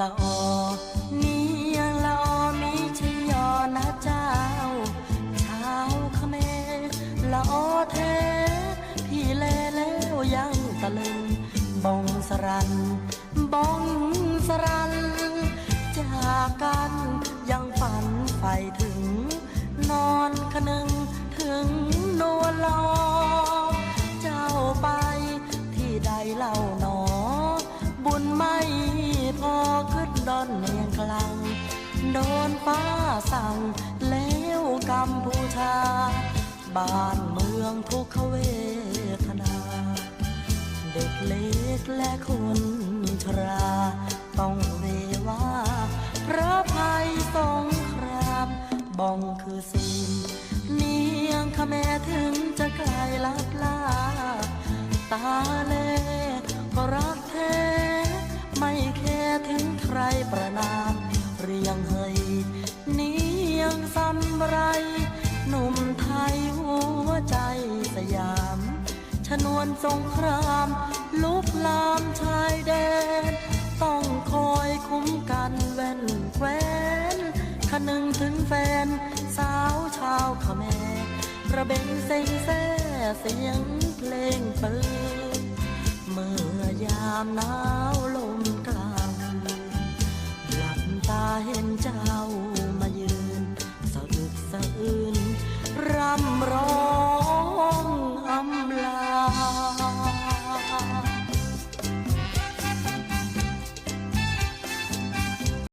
ละออนี่ยังละออมีชยยอนะเจ้าชาวเขมรละออเทพี่เลแล้วยังตะลึงบองสรันบองสรัน จากกันยังฝันใฝ่ถึง นอนคะนึงถึงนวลลอ เจ้าไปที่ใดเล่าหนอ บุญม่พอขึ้ นดอนเนียงกลางโดนฟ้าสั่งแล้วกัมพูชา บ้านเมืองทุกขเวทนา เด็กเล็กและคนชรา ต้องเวว่าพระภัยสงครามบ้องคือสินเนียงขแม่ถึงจะกลลั ยงซ้ำไร หนุ่มไทยหัวใจสยาม ชนวนสงครามลุกลามชายแดน ต้องคอยคุ้มกันแว่นแควนคนึงถึงแฟน สาวชาวเขมรระเบงเซ็งแซ่เสียงเพลงปืนเมื่อยามหนา